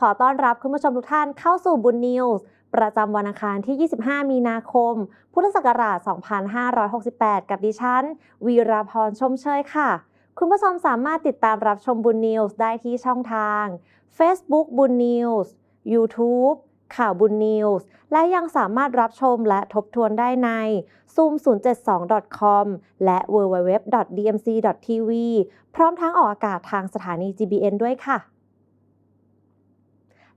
ขอต้อนรับคุณผู้ชมทุกท่านเข้าสู่บุญนิวส์ประจำวันอังคารที่ 25 มีนาคม พุทธศักราช 2568 กับดิฉัน วีราพรชมเชยค่ะ คุณผู้ชมสามารถติดตามรับชมบุญนิวส์ได้ที่ช่องทาง Facebook บุญนิวส์ YouTube ข่าวบุญนิวส์และยังสามารถรับชมและทบทวนได้ใน zoom 072 com และ www.dmc.tv พร้อมทั้งออกอากาศทางสถานี GBN ด้วยค่ะ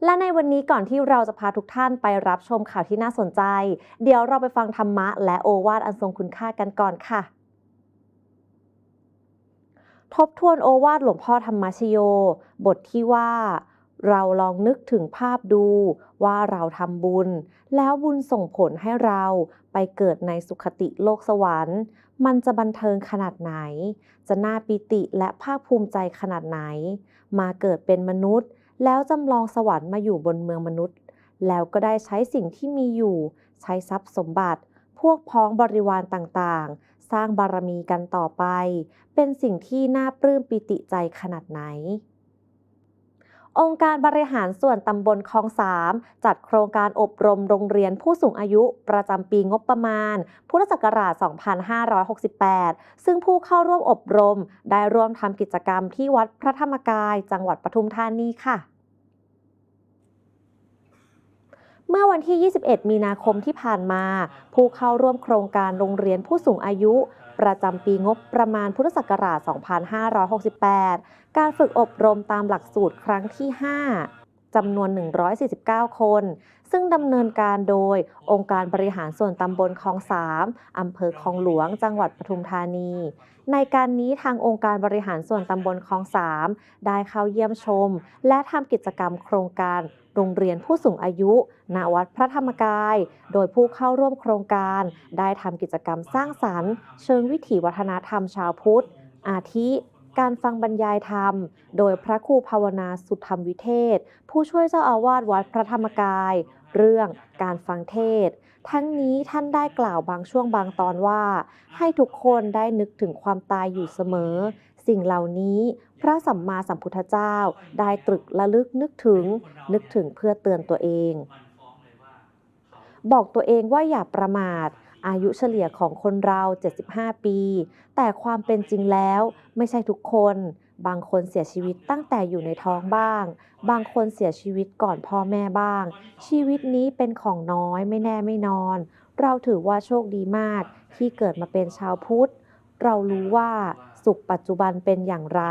และในวันนี้ก่อนที่เราจะพาทุกท่านไปรับชมข่าวที่น่าสนใจ เดี๋ยวเราไปฟังธรรมะและโอวาทอันทรงคุณค่ากันก่อนค่ะทบทวนโอวาทหลวงพ่อธรรมชโย บทที่ว่า เราลองนึกถึงภาพดูว่าเราทำบุญ แล้วบุญส่งผลให้เราไปเกิดในสุขติโลกสวรรค์ มันจะบันเทิงขนาดไหน จะน่าปิติและภาคภูมิใจขนาดไหน มาเกิดเป็นมนุษย์ แล้วจำลองสวรรค์มาอยู่บนเมืองมนุษย์ แล้วก็ได้ใช้สิ่งที่มีอยู่ ใช้ทรัพย์สมบัติ พวกพ้องบริวารต่างๆ สร้างบารมีกันต่อไป เป็นสิ่งที่น่าปลื้มปิติใจขนาดไหน องค์การบริหารส่วนตำบลคลองสามจัดโครงการอบรมโรงเรียนผู้สูงอายุประจำปีงบประมาณ พุทธศักราช 2568 ซึ่งผู้เข้าร่วมอบรมได้ร่วมทำกิจกรรมที่วัดพระธรรมกาย จังหวัดปทุมธานีค่ะเมื่อวันที่ 21 มีนาคมที่ผ่านมา ผู้เข้าร่วมโครงการโรงเรียนผู้สูงอายุ ประจำปีงบประมาณพุทธศักราช 2568 การฝึกอบรมตามหลักสูตรครั้งที่ 5 จำนวน 149 คน ซึ่งดำเนินการโดยองค์การบริหารส่วนตำบลคลองสามอำเภอคลองหลวง จังหวัดปทุมธานี ในการนี้ทางองค์การบริหารส่วนตำบลคลองสามได้เข้าเยี่ยมชม และทำกิจกรรมโครงการ โรงเรียนผู้สูงอายุณวัดพระธรรมกาย โดยผู้เข้าร่วมโครงการ ได้ทำกิจกรรมสร้างสรรค์ เชิงวิถีวัฒนธรรมชาวพุทธ อาทิ การฟังบรรยายธรรม โดยพระครูภาวนาสุธรรมวิเทศ ผู้ช่วยเจ้าอาวาสวัดพระธรรมกาย เรื่องการฟังเทศทั้งนี้ท่านได้กล่าวบางช่วงบางตอนว่า ให้ทุกคนได้นึกถึงความตายอยู่เสมอ สิ่งเหล่านี้ พระสัมมาสัมพุทธเจ้าได้ตรึกระลึกนึกถึง นึกถึงเพื่อเตือนตัวเอง บอกตัวเองว่าอย่าประมาท อายุเฉลี่ยของคนเรา 75 ปี แต่ความเป็นจริงแล้วไม่ใช่ทุกคน บางคนเสียชีวิตตั้งแต่อยู่ในท้องบ้าง บางคนเสียชีวิตก่อนพ่อแม่บ้าง ชีวิตนี้เป็นของน้อยไม่แน่ไม่นอน เราถือว่าโชคดีมากที่เกิดมาเป็นชาวพุทธเรารู้ว่า สุขปัจจุบันเป็นอย่างไร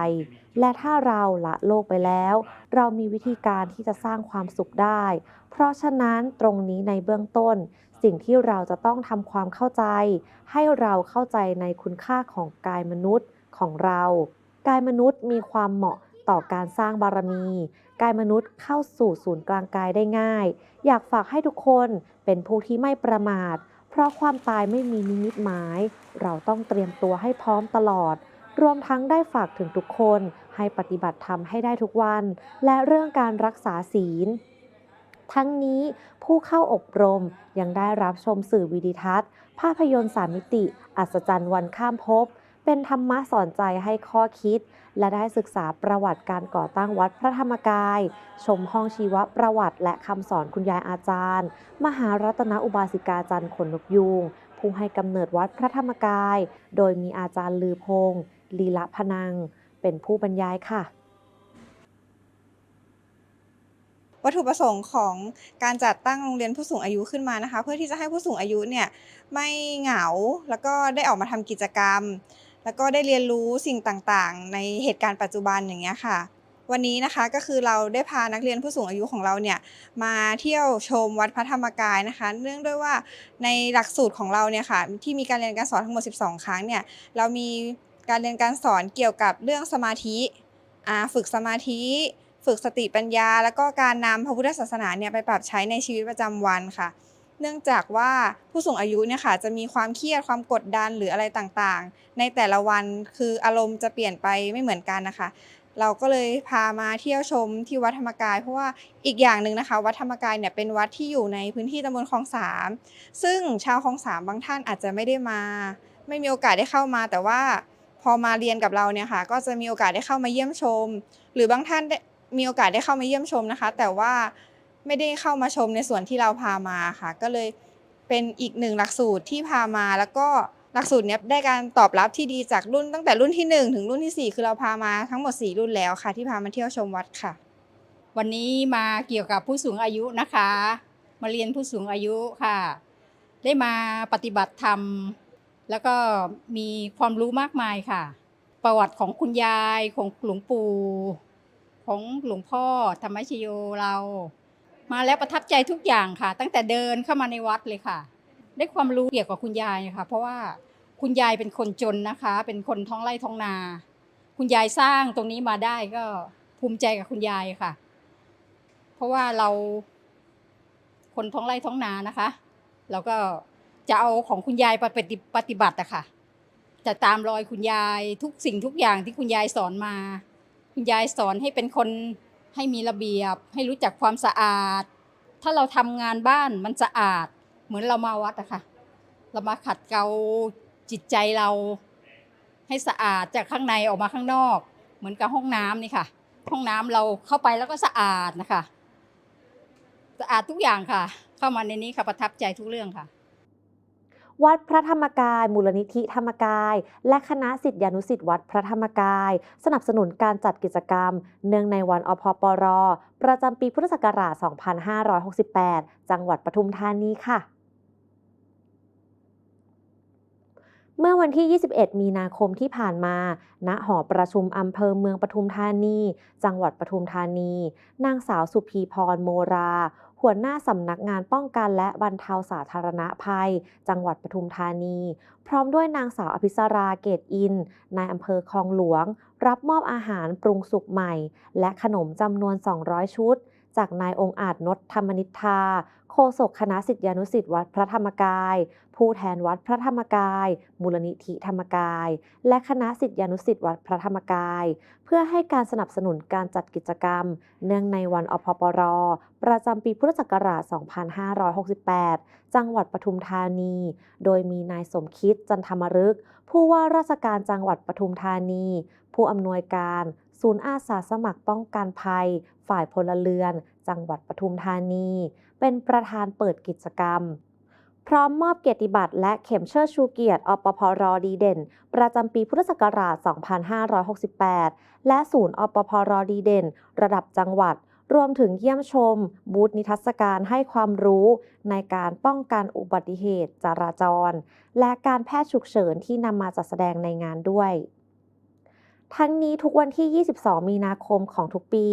และถ้าเราละโลกไปแล้ว เรามีวิธีการที่จะสร้างความสุขได้ เพราะฉะนั้นตรงนี้ในเบื้องต้น สิ่งที่เราจะต้องทำความเข้าใจ ให้เราเข้าใจในคุณค่าของกายมนุษย์ของเรา กายมนุษย์มีความเหมาะต่อการสร้างบารมี กายมนุษย์เข้าสู่ศูนย์กลางกายได้ง่าย อยากฝากให้ทุกคนเป็นผู้ที่ไม่ประมาท เพราะความตายไม่มีนิมิตหมาย เราต้องเตรียมตัวให้พร้อมตลอด รวมทั้งได้ฝากถึงทุกคนให้ปฏิบัติธรรมให้ได้ทุกวัน และเรื่องการรักษาศีล ทั้งนี้ผู้เข้าอบรมยังได้รับชมสื่อวิดิทัศน์ ภาพยนตร์สามมิติ อัศจรรย์วันข้ามภพเป็นธรรมะสอนใจให้ข้อคิด และได้ศึกษาประวัติการก่อตั้งวัดพระธรรมกาย ชมห้องชีวประวัติและคำสอนคุณยายอาจารย์ มหารัตนอุบาสิกาจันทร์ขนนกยูงผู้ให้กำเนิดวัดพระธรรมกาย โดยมีอาจารย์ลือพงศ์ ลีละพนัง เป็นผู้บรรยายค่ะ วัตถุประสงค์ของการจัดตั้งโรงเรียนผู้สูงอายุขึ้นมานะคะ เพื่อที่จะให้ผู้สูงอายุเนี่ยไม่เหงาแล้วก็ได้ออกมาทำกิจกรรม แล้วก็ได้เรียนรู้สิ่งต่างๆ ในเหตุการณ์ปัจจุบันอย่างเงี้ยค่ะวันนี้นะคะก็คือเราได้พานักเรียนผู้สูงอายุของเราเนี่ยมาเที่ยวชมวัดพระธรรมกายนะคะ เนื่องด้วยว่าในหลักสูตรของเราเนี่ยค่ะที่มีการเรียนการสอนทั้งหมด 12 ครั้งเนี่ยเรามี การเรียนการสอนเกี่ยวกับเรื่องสมาธิฝึกสมาธิ ฝึกสติปัญญา แล้วก็การนำพระพุทธศาสนาเนี่ยไปปรับใช้ในชีวิตประจำวันค่ะ เนื่องจากว่าผู้สูงอายุเนี่ยค่ะจะมีความเครียดความกดดันหรืออะไรต่างๆ ในแต่ละวันคืออารมณ์จะเปลี่ยนไปไม่เหมือนกันนะคะ เราก็เลยพามาเที่ยวชมที่วัดธรรมกาย เพราะว่าอีกอย่างหนึ่งนะคะ วัดธรรมกายเนี่ยเป็นวัดที่อยู่ในพื้นที่ตำบลคลองสามซึ่งชาวคลองสามบางท่านอาจจะไม่ได้มา ไม่มีโอกาสได้เข้ามาแต่ว่า อมาเรียนกับเราเนี่ยค่ะ ก็จะมีโอกาสได้เข้ามาเยี่ยมชม หรือบางท่านได้มีโอกาสได้เข้ามาเยี่ยมชมนะคะ แต่ว่าไม่ได้เข้ามาชมในส่วนที่เราพามาค่ะ ก็เลยเป็นอีกหนึ่งหลักสูตรที่พามา แล้วก็หลักสูตรเนี้ยได้การตอบรับที่ดีจากรุ่นตั้งแต่รุ่นที่ 1 ถึงรุ่นทีสี่4 คือเราพามาทั้งหมด 4 รุ่นแล้วค่ะ ที่พามาเที่ยวชมวัดค่ะ วันนี้มาเกี่ยวกับผู้สูงอายุนะคะ มาเรียนผู้สูงอายุค่ะ ได้มาปฏิบัติธรรม แล้วก็มีความรู้มากมายค่ะ ประวัติของคุณยายของหลวงปู่ของหลวงพ่อธรรมชโยเรา มาแล้วประทับใจทุกอย่างค่ะ ตั้งแต่เดินเข้ามาในวัดเลยค่ะ ได้ความรู้เกี่ยวกับคุณยายค่ะ เพราะว่าคุณยายเป็นคนจนนะคะ เป็นคนท้องไร่ท้องนา คุณยายสร้างตรงนี้มาได้ก็ภูมิใจกับคุณยายค่ะ เพราะว่าเราคนท้องไร่ท้องนานะคะเราก็ จะเอาของคุณยายไปปฏิบัติอะค่ะ จะตามรอยคุณยายทุกสิ่งทุกอย่างที่คุณยายสอนมา คุณยายสอนให้เป็นคนให้มีระเบียบ ให้รู้จักความสะอาด ถ้าเราทำงานบ้านมันสะอาด เหมือนเรามาวัดอะค่ะ เรามาขัดเกลาจิตใจเรา ให้สะอาดจากข้างในออกมาข้างนอก เหมือนกับห้องน้ำนี่ค่ะ ห้องน้ำเราเข้าไปแล้วก็สะอาดนะคะ สะอาดทุกอย่างค่ะ เข้ามาในนี้ค่ะประทับใจทุกเรื่องค่ะ วัดพระธรรมกาย มูลนิธิธรรมกาย และคณะสิทธิานุสิทธิวัดพระธรรมกาย สนับสนุนการจัดกิจกรรม เนื่องในวันอพปร ประจำปีพุทธศักราช 2568 จังหวัดปทุมธานีค่ะเมื่อวันที่ 21 มีนาคมที่ผ่านมา ณ หอประชุมอำเภอเมืองปทุมธานี จังหวัดปทุมธานี นางสาวสุภีพรโมรา หัวหน้าสำนักงานป้องกันและบรรเทาสาธารณภัย จังหวัดปทุมธานี พร้อมด้วยนางสาวอภิสราเกตอินนายอำเภอคลองหลวง รับมอบอาหารปรุงสุกใหม่ และขนมจำนวน 200 ชุด จากนายองค์อาจนศธรรมนิษฐาโฆษกคณะสิทธิานุสิทธิวัดพระธรรมกาย ผู้แทนวัดพระธรรมกาย มูลนิธิธรรมกาย และคณะสิทธิานุสิทธิวัดพระธรรมกาย เพื่อให้การสนับสนุนการจัดกิจกรรม เนื่องในวันอพปร ประจำปีพุทธศักราช 2568 จังหวัดปทุมธานี โดยมีนายสมคิดจันทมรึก ผู้ว่าราชการจังหวัดปทุมธานี ผู้อำนวยการ ศูนย์อาสาสมัครป้องกันภัย ฝ่ายพลเรือน จังหวัดปทุมธานี เป็นประธานเปิดกิจกรรม พร้อมมอบเกียรติบัตรและเข็มเชิดชูเกียรติอปพรดีเด่น ประจำปีพุทธศักราช 2568 และศูนย์อปพรดีเด่น ระดับจังหวัดรวมถึงเยี่ยมชม บูธนิทรรศการให้ความรู้ในการป้องกันอุบัติเหตุจราจร และการแพทย์ฉุกเฉินที่นำมาจัดแสดงในงานด้วย ทั้งนี้ทุกวันที่ 22 มีนาคมของทุกปี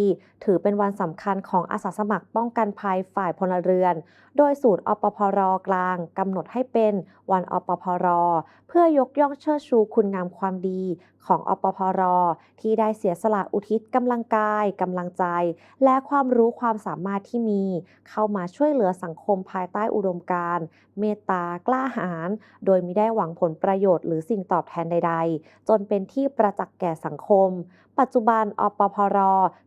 ถือเป็นวันสำคัญของอาสาสมัครป้องกันภัยฝ่ายพลเรือน โดยศูนย์อปพรกลางกำหนดให้เป็นวันอปพร เพื่อยกย่องเชิดชูคุณงามความดีของอปพร ที่ได้เสียสละอุทิศกำลังกายกำลังใจ และความรู้ความสามารถที่มี เข้ามาช่วยเหลือสังคมภายใต้อุดมการณ์เมตตากล้าหาญโดยมิได้หวังผลประโยชน์หรือสิ่งตอบแทนใด ๆ จนเป็นที่ประจักษ์แก่สังคมปัจจุบันอปพร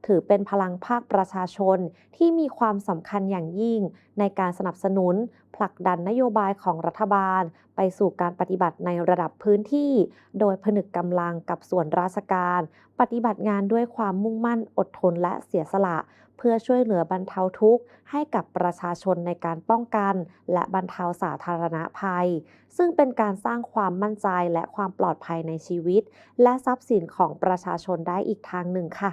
ถือเป็นพลังภาคประชาชนที่มีความสำคัญอย่างยิ่ง ในการสนับสนุน ผลักดันนโยบายของรัฐบาล ไปสู่การปฏิบัติในระดับพื้นที่ โดยผนึกกำลังกับส่วนราชการ ปฏิบัติงานด้วยความมุ่งมั่นอดทนและเสียสละ เพื่อช่วยเหลือบรรเทาทุกข์ ให้กับประชาชนในการป้องกัน และบรรเทาสาธารณภัย ซึ่งเป็นการสร้างความมั่นใจและความปลอดภัยในชีวิต และทรัพย์สินของประชาชนได้อีกทางหนึ่งค่ะ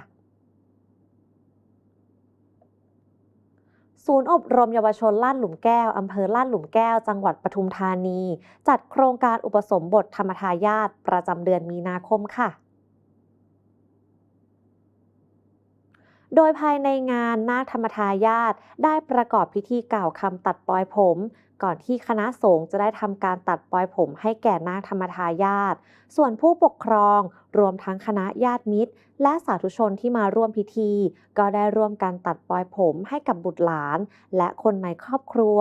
ศูนย์อบรมเยาวชนลาดหลุมแก้ว อำเภอลาดหลุมแก้ว จังหวัดปทุมธานี จัดโครงการอุปสมบทธรรมทายาทประจำเดือนมีนาคมค่ะ โดยภายในงานนาคธรรมทายาทได้ประกอบพิธีกล่าวคำตัดปลอยผม ก่อนที่คณะสงฆ์จะได้ทำการตัดปลอยผมให้แก่นาคธรรมทายาทส่วนผู้ปกครองรวมทั้งคณะญาติมิตร และสาธุชนที่มาร่วมพิธี ก็ได้ร่วมกันตัดปลอยผมให้กับบุตรหลาน และคนในครอบครัว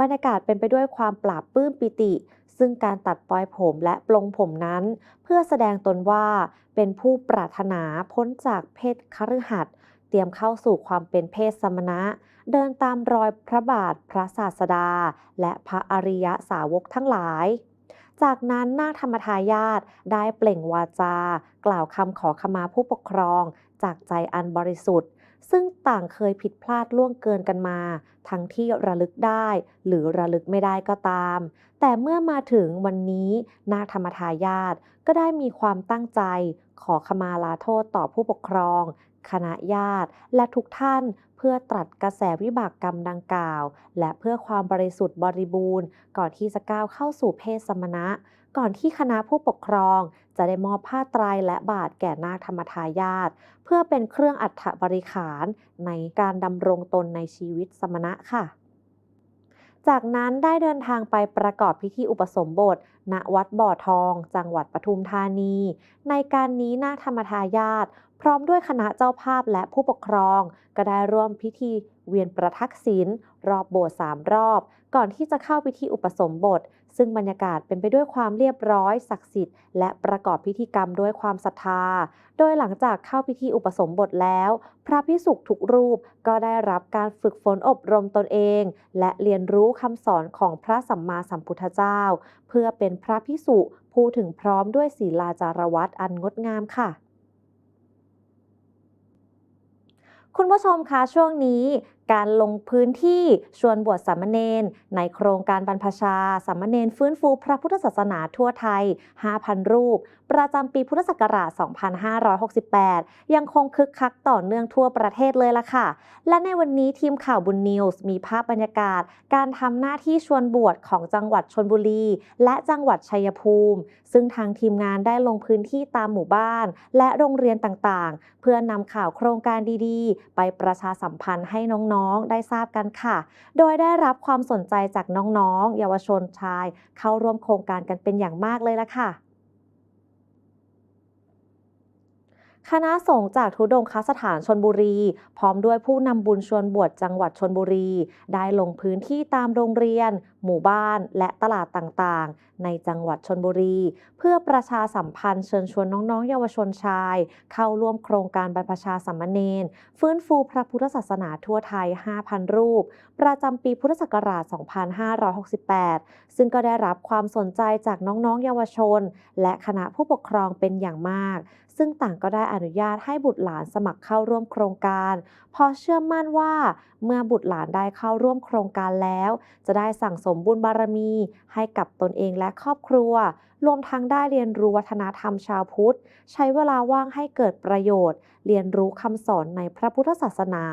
บรรยากาศเป็นไปด้วยความปราบปลื้มปิติ ซึ่งการตัดปลอยผมและปลงผมนั้น เพื่อแสดงตนว่าเป็นผู้ปรารถนาพ้นจากเพศคฤหัสถ์ รียมเข้าสู่ความเป็นเพศสมณะ เดินตามรอยพระบาทพระศาสดา และพระอริยสาวกทั้งหลาย จากนั้นนาคธรรมทายาทได้เปล่งวาจา กล่าวคำขอขมาผู้ปกครอง จากใจอันบริสุทธิ์ ซึ่งต่างเคยผิดพลาดล่วงเกินกันมา ทั้งที่ระลึกได้ หรือระลึกไม่ได้ก็ตาม แต่เมื่อมาถึงวันนี้นาคธรรมทายาทก็ได้มีความตั้งใจขอขมาลาโทษต่อผู้ปกครอง คณะญาติ และทุกท่านเพื่อตรัสกระแสวิบากกรรมดังกล่าว และเพื่อความบริสุทธิ์บริบูรณ์ ก่อนที่จะก้าวเข้าสู่เพศสมณะ ก่อนที่คณะผู้ปกครอง จะได้มอบผ้าไตรและบาทแก่นาคธรรมทายาทเพื่อเป็นเครื่องอัฐบริขารในการดำรงตนในชีวิตสมณะค่ะจากนั้นได้เดินทางไปประกอบพิธีอุปสมบท ณ วัดบ่อทอง จังหวัดปทุมธานี ในการนี้นาคธรรมทายาท พร้อมด้วยคณะเจ้าภาพและผู้ปกครอง ก็ได้ร่วมพิธีเวียนประทักษิณรอบโบสถ์สามรอบ ก่อนที่จะเข้าพิธีอุปสมบท ซึ่งบรรยากาศเป็นไปด้วยความเรียบร้อย ศักดิ์สิทธิ์ และประกอบพิธีกรรมด้วยความศรัทธา โดยหลังจากเข้าพิธีอุปสมบทแล้ว พระพิสุกทุกรูปก็ได้รับการฝึกฝนอบรมตนเอง และเรียนรู้คำสอนของพระสัมมาสัมพุทธเจ้า เพื่อเป็นพระพิสุผู้ถึงพร้อมด้วยศีลาจารวัตอันงดงามค่ะ คุณผู้ชมคะช่วงนี้ การลงพื้นที่ชวนบวชสามเณรในโครงการบรรพชาสามเณรฟื้นฟูพระพุทธศาสนาทั่วไทย 5,000 รูป ประจำปีพุทธศักราช 2568 ยังคงคึกคักต่อเนื่องทั่วประเทศเลยล่ะค่ะ และในวันนี้ทีมข่าวบุญนิวส์มีภาพบรรยากาศ การทำหน้าที่ชวนบวชของจังหวัดชนบุรี และจังหวัดชัยภูมิ ซึ่งทางทีมงานได้ลงพื้นที่ตามหมู่บ้าน และโรงเรียนต่างๆ เพื่อนำข่าวโครงการดีๆ ไปประชาสัมพันธ์ให้น้องๆ ได้ทราบกันค่ะ โดยได้รับความสนใจจากน้องๆ เยาวชนชาย เข้าร่วมโครงการกันเป็นอย่างมากเลยล่ะค่ะ คณะสงฆ์จากทุดงคสถานชนบุรี พร้อมด้วยผู้นำบุญชวนบวชจังหวัดชนบุรี ได้ลงพื้นที่ตามโรงเรียน หมู่บ้าน และตลาดต่างๆ ในจังหวัดชนบุรี เพื่อประชาสัมพันธ์เชิญชวนน้องๆ เยาวชนชาย เข้าร่วมโครงการบรรพชาสามมเณรฟื้นฟูพระพุทธศาสนาทั่วไทย 5,000 รูป ประจำปีพุทธศักราช 2568 ซึ่งก็ได้รับความสนใจจากน้องๆ เยาวชน และคณะผู้ปกครองเป็นอย่างมาก ซึ่งต่างก็ได้อนุญาตให้บุตรหลานสมัครเข้าร่วมโครงการ พอเชื่อมั่นว่า เมื่อบุตรหลานได้เข้าร่วมโครงการแล้ว จะได้สั่งสมบุญบารมี ให้กับตนเองและครอบครัว รวมทั้งได้เรียนรู้วัฒนธรรมชาวพุทธ ใช้เวลาว่างให้เกิดประโยชน์ เรียนรู้คำสอนในพระพุทธศาสนา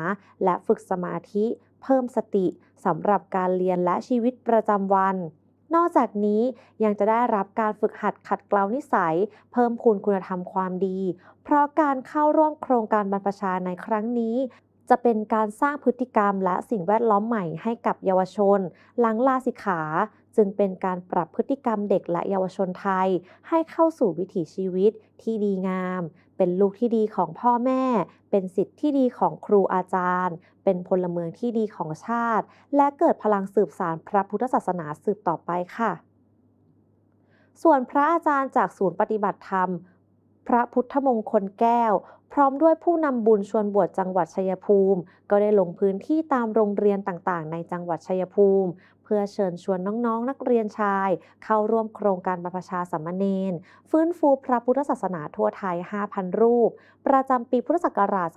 และฝึกสมาธิ เพิ่มสติสำหรับการเรียนและชีวิตประจำวัน นอกจากนี้ยังจะได้รับการฝึกหัดขัดเกลานิสัย เพิ่มพูนคุณธรรมความดี เพราะการเข้าร่วมโครงการบรรพชาในครั้งนี้จะเป็นการสร้างพฤติกรรมและสิ่งแวดล้อมใหม่ให้กับเยาวชน หลังลาสิกขา จึงเป็นการปรับพฤติกรรมเด็กและเยาวชนไทย ให้เข้าสู่วิถีชีวิตที่ดีงามเป็นลูกที่ดีของพ่อแม่ เป็นสิทธิ์ที่ดีของครูอาจารย์ เป็นพลเมืองที่ดีของชาติ และเกิดพลังสืบสารพระพุทธศาสนาสืบต่อไปค่ะ ส่วนพระอาจารย์จากศูนย์ปฏิบัติธรรม พระพุทธมงคลแก้ว พร้อมด้วยผู้นำบุญชวนบวชจังหวัดชัยภูมิ ก็ได้ลงพื้นที่ตามโรงเรียนต่างๆ ในจังหวัดชัยภูมิ เพื่อเชิญชวนน้องๆ นักเรียนชาย เข้าร่วมโครงการบรรพชาสามเณรฟื้นฟูพระพุทธศาสนาทั่วไทย 5,000 รูป ประจำปีพุทธศักราช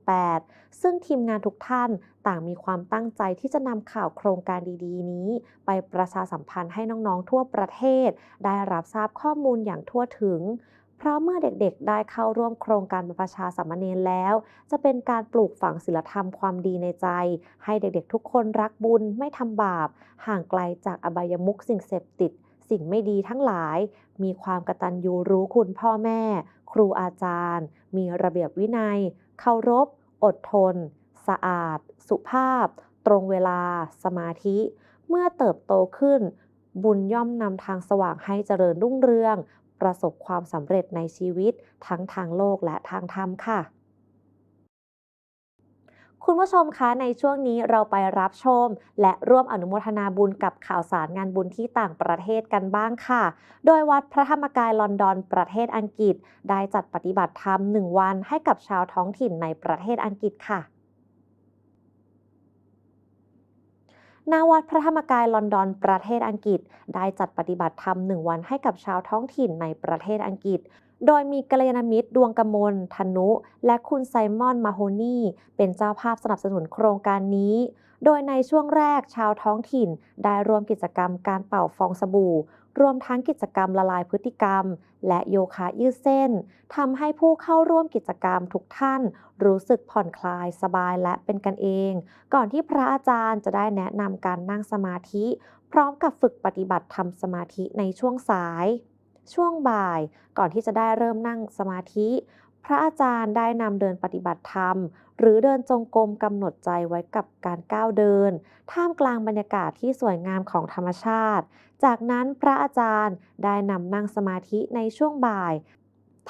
2568 ซึ่งทีมงานทุกท่านต่างมีความตั้งใจที่จะนำข่าวโครงการดีๆ นี้ ไปประชาสัมพันธ์ให้น้องๆ ทั่วประเทศ ได้รับทราบข้อมูลอย่างทั่วถึง เพราะเมื่อเด็กๆ ได้เข้าร่วมโครงการบรรพชาสามเณรแล้ว จะเป็นการปลูกฝังศีลธรรมความดีในใจ ให้เด็กๆ ทุกคนรักบุญไม่ทำบาป ห่างไกลจากอบายมุขสิ่งเสพติด สิ่งไม่ดีทั้งหลาย มีความกตัญญูรู้คุณพ่อแม่ ครูอาจารย์ มีระเบียบวินัย เคารพ อดทน สะอาด สุภาพ ตรงเวลา สมาธิ เมื่อเติบโตขึ้นบุญย่อมนำทางสว่างให้เจริญรุ่งเรือง ประสบความสำเร็จในชีวิตทั้งทางโลกและทางธรรมค่ะ คุณผู้ชมคะในช่วงนี้เราไปรับชม และร่วมอนุโมทนาบุญกับข่าวสารงานบุญที่ต่างประเทศกันบ้างค่ะ โดยวัดพระธรรมกายลอนดอนประเทศอังกฤษ ได้จัดปฏิบัติธรรมหนึ่งวันให้กับชาวท้องถิ่นในประเทศอังกฤษค่ะ ณวัดพระธรรมกายลอนดอนประเทศอังกฤษ ได้จัดปฏิบัติธรรมหนึ่งวันให้กับชาวท้องถิ่นในประเทศอังกฤษ โดยมีกัลยาณมิตรดวงกมลธนุ และคุณไซมอนมาโฮนีเป็นเจ้าภาพสนับสนุนโครงการนี้ โดยในช่วงแรกชาวท้องถิ่นได้ร่วมกิจกรรมการเป่าฟองสบู่ รวมทั้งกิจกรรมละลายพฤติกรรม และโยคะยืดเส้นทำให้ผู้เข้าร่วมกิจกรรมทุกท่าน รู้สึกผ่อนคลายสบายและเป็นกันเอง ก่อนที่พระอาจารย์จะได้แนะนำการนั่งสมาธิ พร้อมกับฝึกปฏิบัติทำสมาธิในช่วงสาย ช่วงบ่าย ก่อนที่จะได้เริ่มนั่งสมาธิ พระอาจารย์ได้นำเดินปฏิบัติธรรม หรือเดินจงกรมกำหนดใจไว้กับการก้าวเดิน ท่ามกลางบรรยากาศที่สวยงามของธรรมชาติ จากนั้นพระอาจารย์ได้นำนั่งสมาธิในช่วงบ่าย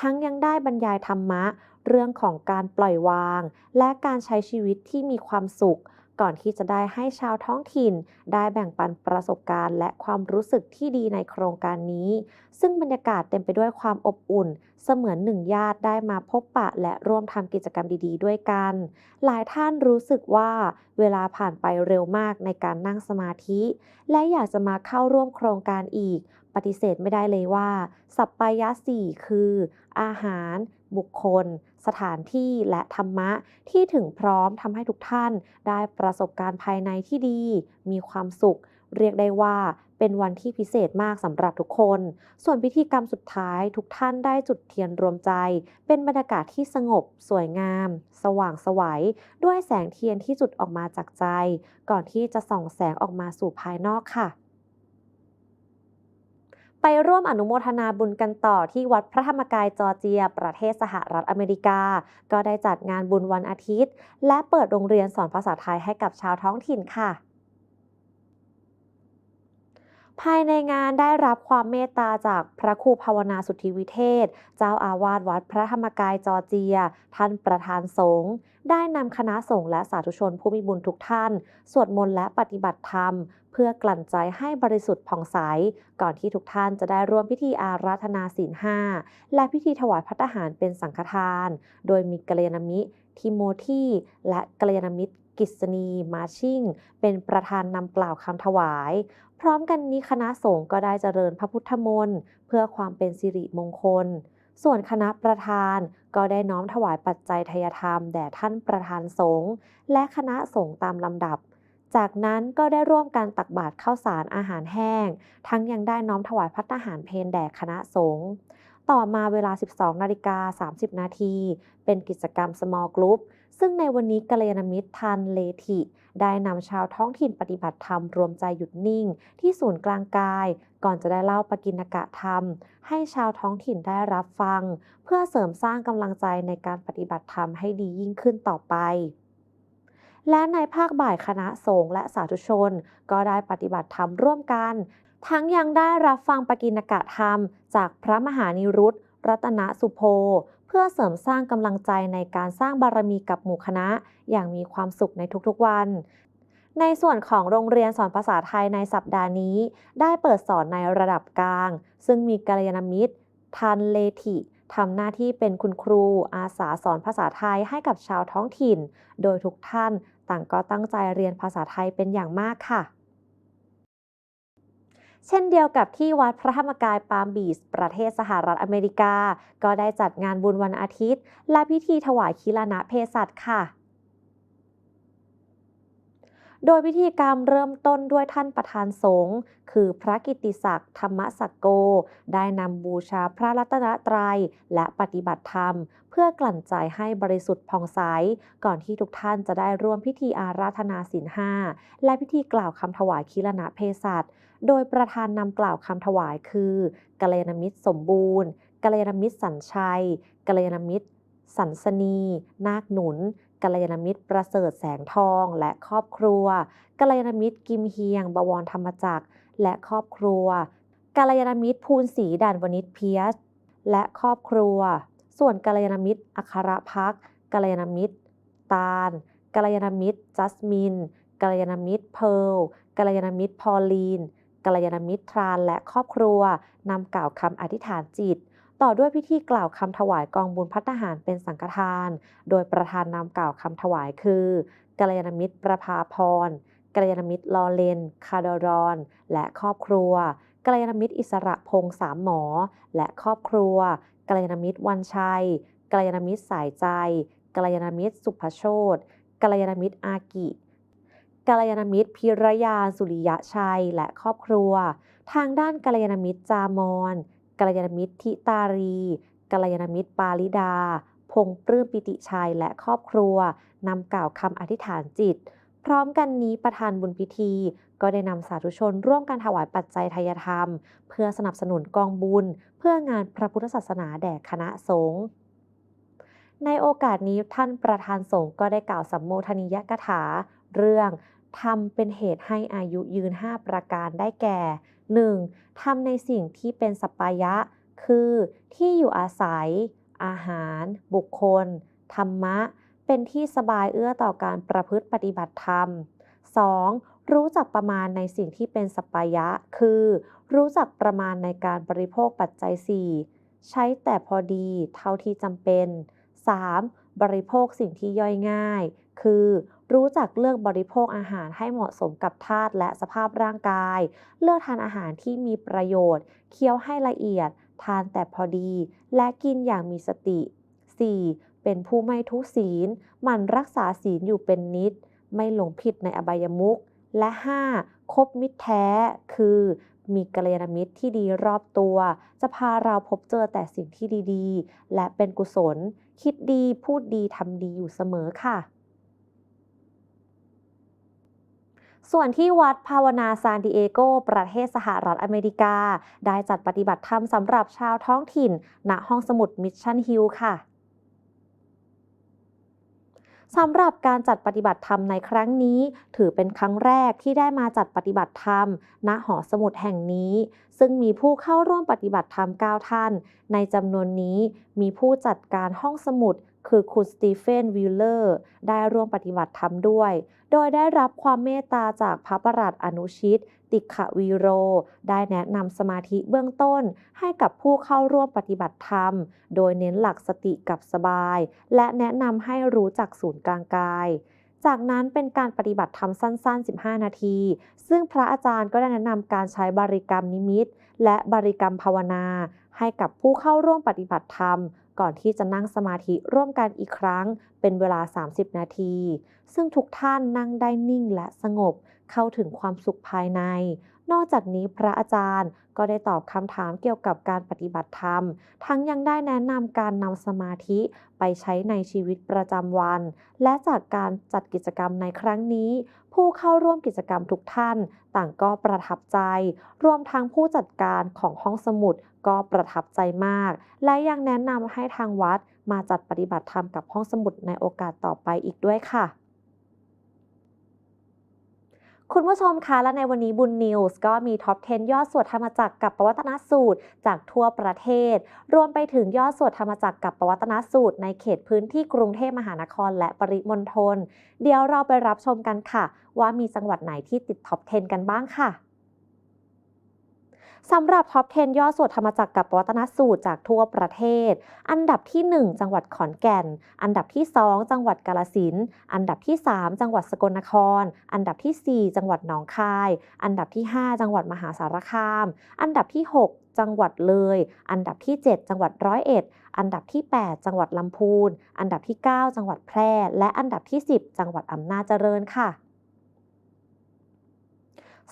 ทั้งยังได้บรรยายธรรมะ เรื่องของการปล่อยวาง และการใช้ชีวิตที่มีความสุข ก่อนที่จะได้ให้ชาวท้องถิ่น ได้แบ่งปันประสบการณ์และความรู้สึกที่ดีในโครงการนี้ ซึ่งบรรยากาศเต็มไปด้วยความอบอุ่น เสมือนหนึ่งญาติได้มาพบปะและร่วมทำกิจกรรมดี ๆ ด้วยกัน หลายท่านรู้สึกว่าเวลาผ่านไปเร็วมากในการนั่งสมาธิ และอยากจะมาเข้าร่วมโครงการอีก ปฏิเสธไม่ได้เลยว่า สัปปายะสี่คืออาหาร บุคคล สถานที่และธรรมะที่ถึงพร้อมทำให้ทุกท่านได้ประสบการณ์ภายในที่ดี มีความสุข เรียกได้ว่าเป็นวันที่พิเศษมากสำหรับทุกคน ส่วนพิธีกรรมสุดท้ายทุกท่านได้จุดเทียนรวมใจ เป็นบรรยากาศที่สงบ สวยงาม สว่างสวัย ด้วยแสงเทียนที่จุดออกมาจากใจ ก่อนที่จะส่องแสงออกมาสู่ภายนอกค่ะ ไปร่วมอนุโมทนาบุญกันต่อที่วัดพระธรรมกายจอร์เจีย ประเทศสหรัฐอเมริกา ก็ได้จัดงานบุญวันอาทิตย์ และเปิดโรงเรียนสอนภาษาไทยให้กับชาวท้องถิ่นค่ะ ภายในงานได้รับความเมตตาจากพระครูภาวนาสุทธิวิเทศ เจ้าอาวาสวัดพระธรรมกายจอร์เจีย ท่านประธานสงฆ์ได้นำคณะสงฆ์และสาธุชนผู้มีบุญทุกท่าน สวดมนต์และปฏิบัติธรรม เพื่อกลั่นใจให้บริสุทธิ์ผ่องใส ก่อนที่ทุกท่านจะได้ร่วมพิธีอาราธนาศีลห้าและพิธีถวายพัตตาหารเป็นสังฆทาน โดยมีกัลยาณมิตรทิโมธีและกัลยาณมิตรกิษณีมาชิ่ง เป็นประธานนำกล่าวคำถวายพร้อมกันนี้คณะสงฆ์ก็ได้เจริญพระพุทธมนต์เพื่อความเป็นสิริมงคล ส่วนคณะประธานก็ได้น้อมถวายปัจจัยทายธรรมแด่ท่านประธานสงฆ์และคณะสงฆ์ตามลำดับ จากนั้นก็ได้ร่วมการตักบาตรข้าวสารอาหารแห้ง ทั้งยังได้น้อมถวายพัตตาหารเพนแด่คณะสงฆ์ต่อมาเวลา 12 นาฬิกา 30 นาที เป็นกิจกรรม small group ซึ่งในวันนี้กัลยาณมิตรทันเลธิ ได้นำชาวท้องถิ่นปฏิบัติธรรมรวมใจหยุดนิ่ง ที่ศูนย์กลางกาย ก่อนจะได้เล่าปกิณกะธรรม ให้ชาวท้องถิ่นได้รับฟัง เพื่อเสริมสร้างกำลังใจในการปฏิบัติธรรมให้ดียิ่งขึ้นต่อไปและในภาคบ่ายคณะสงฆ์และสาธุชน ก็ได้ปฏิบัติธรรมร่วมกัน ทั้งยังได้รับฟังปกิณกะธรรม จากพระมหานิรุตรัตนสุโภเพื่อเสริมสร้างกำลังใจในการสร้างบารมีกับหมู่คณะ อย่างมีความสุขในทุกๆวัน ในส่วนของโรงเรียนสอนภาษาไทยในสัปดาห์นี้ ได้เปิดสอนในระดับกลาง ซึ่งมีกัลยาณมิตร ทันเลธิทำหน้าที่เป็นคุณครู อาสาสอนภาษาไทยให้กับชาวท้องถิ่น โดยทุกท่านต่างก็ตั้งใจเรียนภาษาไทยเป็นอย่างมากค่ะ เช่นเดียวกับที่วัดพระธรรมกายปาล์มบีชประเทศสหรัฐอเมริกา ก็ได้จัดงานบุญวันอาทิตย์ และพิธีถวายคิรณะเพศัตค่ะโดยพิธีกรรมเริ่มต้นด้วยท่านประธานสงฆ์คือพระกิติศักดิ์ธรรมสักโก ได้นำบูชาพระรัตนตรัย และปฏิบัติธรรม เพื่อกลั่นใจให้บริสุทธิ์ผ่องใส ก่อนที่ทุกท่านจะได้ร่วมพิธีอาราธนาศีลห้าและพิธีกล่าวคำถวายคิรณะเพศัต โดยประธานนำกล่าวคำถวายคือกัลยามิตรสมบูรณ์กัลยามิตรสัญชัยกัลยามิตรสันสนี นาคหนุนกัลยาณมิตรประเสริฐแสงทองและครอบครัวกัลยาณมิตรกิมเฮียง บวรธรรมจักร และครอบครัวกัลยาณมิตรภูนศรีด่านวณิชเพียสและครอบครัว ส่วนกัลยาณมิตรอัครพักกัลยาณมิตร ตาลกัลยาณมิตรจัสมินกัลยาณมิตรเพิร์ลกัลยาณมิตรพอลลีน กัลยาณมิตรทรานและครอบครัวนำกล่าวคำอธิษฐานจิต ต่อด้วยพิธีกล่าวคำถวายกองบุญพัฒหารเป็นสังฆทาน โดยประธานนำกล่าวคำถวายคือกัลยาณมิตรประภาพรกัลยาณมิตรลอเลน คาร์ดรอน และครอบครัวกัลยาณมิตรอิสระพงษ์สามหมอ และครอบครัวกัลยาณมิตรวันชัยกัลยาณมิตรสายใจกัลยาณมิตรสุภโชตกัลยาณมิตรอากิ กัลยาณมิตรพิรยาสุริยะชัย และครอบครัว ทางด้านกัลยาณมิตรจามอนกัลยาณมิตรทิตารีกัลยาณมิตรปาลิดา พงษ์ปลื้มปิติชัยและครอบครัวนำกล่าวคำอธิษฐานจิต พร้อมกันนี้ประธานบุญพิธี ก็ได้นำสาธุชนร่วมกันถวายปัจจัยทายธรรม เพื่อสนับสนุนกองบุญ เพื่องานพระพุทธศาสนาแด่คณะสงฆ์ในโอกาสนี้ท่านประธานสงฆ์ก็ได้กล่าวสัมโมทนิยกถา เรื่อง ทำเป็นเหตุให้อายุยืน 5 ประการได้แก่ 1. ทำในสิ่งที่เป็นสัปายะ คือที่อยู่อาศัย อาหาร บุคคล ธรรมะ เป็นที่สบายเอื้อต่อการประพฤติปฏิบัติธรรม 2. รู้จักประมาณในสิ่งที่เป็นสัปปายะ คือ รู้จักประมาณในการบริโภคปัจจัย 4 ใช้แต่พอดีเท่าที่จำเป็น 3. บริโภคสิ่งที่ย่อยง่าย คือ รู้จักเลือกบริโภคอาหารให้เหมาะสมกับธาตุและสภาพร่างกาย เลือกทานอาหารที่มีประโยชน์ เคี้ยวให้ละเอียด ทานแต่พอดี และกินอย่างมีสติ 4. เป็นผู้ไม่ทุศีล หมั่นรักษาศีลอยู่เป็นนิด ไม่หลงผิดในอบายมุข และ 5. คบมิตรแท้ คือมีกัลยาณมิตรที่ดีรอบตัว จะพาเราพบเจอแต่สิ่งที่ดีๆ และเป็นกุศล คิดดีพูดดีทำดีอยู่เสมอค่ะ ส่วนที่วัดภาวนาซานดิเอโก ประเทศสหรัฐอเมริกา ได้จัดปฏิบัติธรรมสำหรับชาวท้องถิ่น ณ ห้องสมุดมิชชั่นฮิลค่ะสำหรับการจัดปฏิบัติธรรมในครั้งนี้ ถือเป็นครั้งแรกที่ได้มาจัดปฏิบัติธรรม ณหอสมุดแห่งนี้ ซึ่งมีผู้เข้าร่วมปฏิบัติธรรม 9 ท่าน ในจำนวนนี้มีผู้จัดการห้องสมุด คือคุณสตีเฟนวิลเลอร์ ได้ร่วมปฏิบัติธรรมด้วย โดยได้รับความเมตตาจากพระประหลัดอนุชิต ติขวีโร ได้แนะนำสมาธิเบื้องต้นให้กับผู้เข้าร่วมปฏิบัติธรรม โดยเน้นหลักสติกับสบาย และแนะนำให้รู้จักศูนย์กลางกายจากนั้นเป็นการปฏิบัติธรรมสั้น ๆ 15 นาที ซึ่งพระอาจารย์ก็ได้แนะนำการใช้บริกรรมนิมิต และบริกรรมภาวนา ให้กับผู้เข้าร่วมปฏิบัติธรรม ก่อนที่จะนั่งสมาธิร่วมกันอีกครั้งเป็นเวลา 30 นาที ซึ่งทุกท่านนั่งได้นิ่งและสงบเข้าถึงความสุขภายใน นอกจากนี้พระอาจารย์ก็ได้ตอบคำถามเกี่ยวกับการปฏิบัติธรรม ทั้งยังได้แนะนำการนำสมาธิไปใช้ในชีวิตประจำวัน และจากการจัดกิจกรรมในครั้งนี้ ผู้เข้าร่วมกิจกรรมทุกท่าน ต่างก็ประทับใจ รวมทั้งผู้จัดการของห้องสมุด ก็ประทับใจมาก และยังแนะนำให้ทางวัดมาจัดปฏิบัติธรรมกับห้องสมุดในโอกาสต่อไปอีกด้วยค่ะคุณผู้ชมคะและในวันนี้บุญนิวส์ก็มีท็อป 10 ยอดสวดธรรมจักรกับปวัตนสูตร จากทั่วประเทศ รวมไปถึงยอดสวดธรรมจักรกับปวัตนสูตร ในเขตพื้นที่กรุงเทพมหานครและปริมณฑลเดี๋ยวเราไปรับชมกันค่ะ ว่ามีจังหวัดไหนที่ติดท็อป 10 กันบ้างค่ะ สำหรับท็อป 10ยอดสวดธรรมจักรกับวัตนสูตรจากทั่วประเทศ อันดับที่ 1 จังหวัดขอนแก่น อันดับที่ 2 จังหวัดกาลสิน อันดับที่ 3 จังหวัดสกลนคร อันดับที่ 4 จังหวัดหนองคาย อันดับที่ 5 จังหวัดมหาสารคาม อันดับที่ 6จังหวัดเลย อันดับที่ 7 จังหวัดร้อยเอ็ด อันดับที่ 8 จังหวัดลำพูน อันดับที่ 9 จังหวัดแพร่ และอันดับที่ 10 จังหวัดอำนาจเจริญค่ะ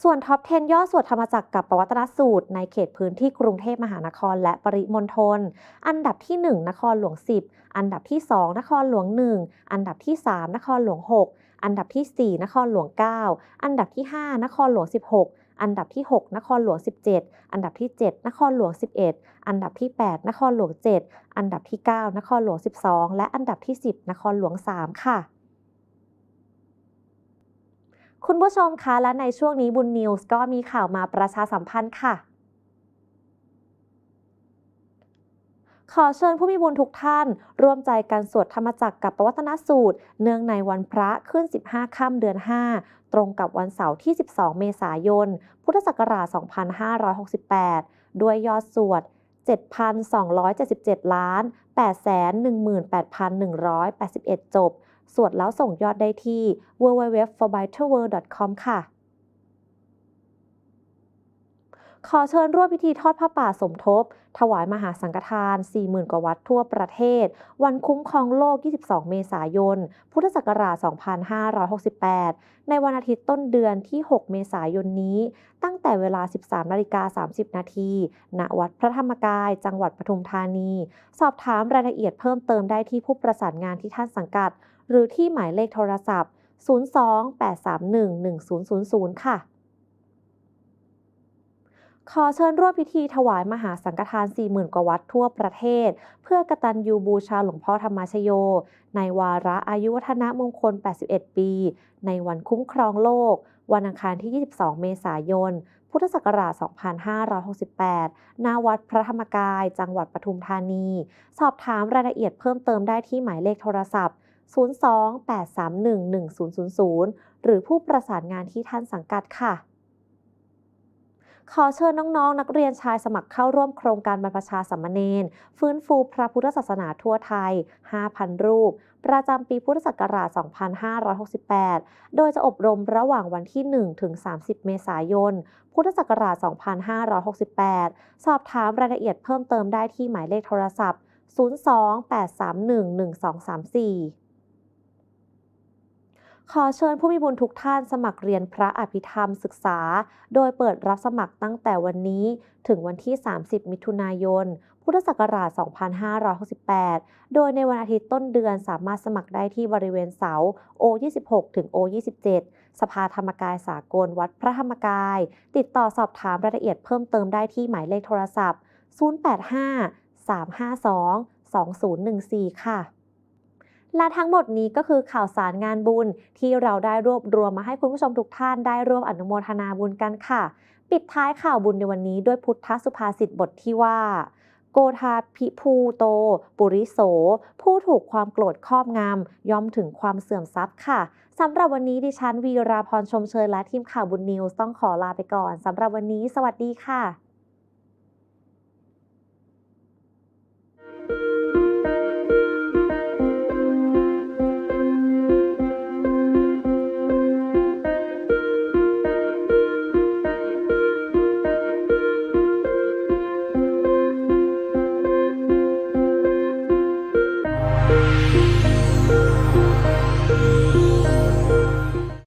ส่วนท็อป 10ยอดสวดธรรมจักรกับปวัตนสูตร ในเขตพื้นที่กรุงเทพมหานครและปริมณฑล อันดับที่ 1 นครหลวง 10 อันดับที่ 2 นครหลวง 1 อันดับที่ 3 นครหลวง 6 อันดับที่ 4 นครหลวง 9 อันดับที่ 5 นครหลวง 16อันดับที่ 6 นครหลวง 17 อันดับที่ 7 นครหลวง 11 อันดับที่ 8 นครหลวง 7 อันดับที่ 9 นครหลวง 12 และอันดับที่ 10 นครหลวง 3 ค่ะ คุณผู้ชมคะและในช่วงนี้บุญนิวส์ก็มีข่าวมาประชาสัมพันธ์ค่ะ ขอเชิญผู้มีบุญทุกท่าน ร่วมใจกันสวดธรรมจักรกับปวัตนสูตร เนื่องในวันพระขึ้น 15 ค่ำเดือน 5 ตรงกับวันเสาร์ที่ 12 เมษายน พุทธศักราช 2568 ด้วยยอดสวด 7,277 ล้าน818,181 จบ สวดแล้วส่งยอดได้ที่ www.forbitterworld.com ค่ะ ขอเชิญร่วมพิธีทอดผ้าป่าสมทบ ถวายมหาสังฆทาน 40,000 กว่าวัดทั่วประเทศ วันคุ้มครองโลก 22 เมษายน พุทธศักราช 2568 ในวันอาทิตย์ต้นเดือนที่ 6 เมษายนนี้ ตั้งแต่เวลา 13นาฬิกา30 นาที ณ วัดพระธรรมกาย จังหวัดปทุมธานี สอบถามรายละเอียดเพิ่มเติมได้ที่ผู้ประสานงานที่ท่านสังกัด หรือที่หมายเลขโทรศัพท์ 02-831-1000 ค่ะ ขอเชิญร่วมพิธีถวายมหาสังฆทาน 40,000 กว่าวัดทั่วประเทศ เพื่อกตัญญูบูชาหลวงพ่อธรรมชโย ในวาระอายุวัฒนมงคล 81 ปี ในวันคุ้มครองโลก วันอังคารที่ 22 เมษายนพุทธศักราช 2568 ณ วัดพระธรรมกาย จังหวัดปทุมธานี สอบถามรายละเอียดเพิ่มเติมได้ที่หมายเลขโทรศัพท์ 02-831-1000 หรือผู้ประสานงานที่ท่านสังกัดค่ะ ขอเชิญน้องๆ นักเรียนชายสมัครเข้าร่วมโครงการบรรพชาสามเณรฟื้นฟูพระพุทธศาสนาทั่วไทย 5,000 รูป ประจำปีพุทธศักราช 2568 โดยจะอบรมระหว่างวันที่ 1 ถึง 30 เมษายน พุทธศักราช 2568 สอบถามรายละเอียดเพิ่มเติมได้ที่หมายเลขโทรศัพท์ 02-831-1234 ขอเชิญผู้มีบุญทุกท่านสมัครเรียนพระอภิธรรมศึกษา โดยเปิดรับสมัครตั้งแต่วันนี้ถึงวันที่ 30 มิถุนายน พุทธศักราช 2568 โดยในวันอาทิตย์ต้นเดือนสามารถสมัครได้ที่บริเวณเสา O26 ถึง O27 สภาธรรมกายสากลวัดพระธรรมกาย ติดต่อสอบถามรายละเอียดเพิ่มเติมได้ที่หมายเลขโทรศัพท์ 085 352 2014 ค่ะ และทั้งหมดนี้ก็คือข่าวสารงานบุญที่เราได้รวบรวมมาให้คุณผู้ชมทุกท่านได้ร่วมอนุโมทนาบุญกันค่ะ ปิดท้ายข่าวบุญในวันนี้ด้วยพุทธสุภาษิตบทที่ว่า โกธาพิภูโต ปุริโส ผู้ถูกความโกรธครอบงำย่อมถึงความเสื่อมทรัพย์ค่ะสำหรับวันนี้ดิฉันวีราพรชมเชยและทีมข่าวบุญนิวส์ต้องขอลาไปก่อนสำหรับวันนี้ สวัสดีค่ะ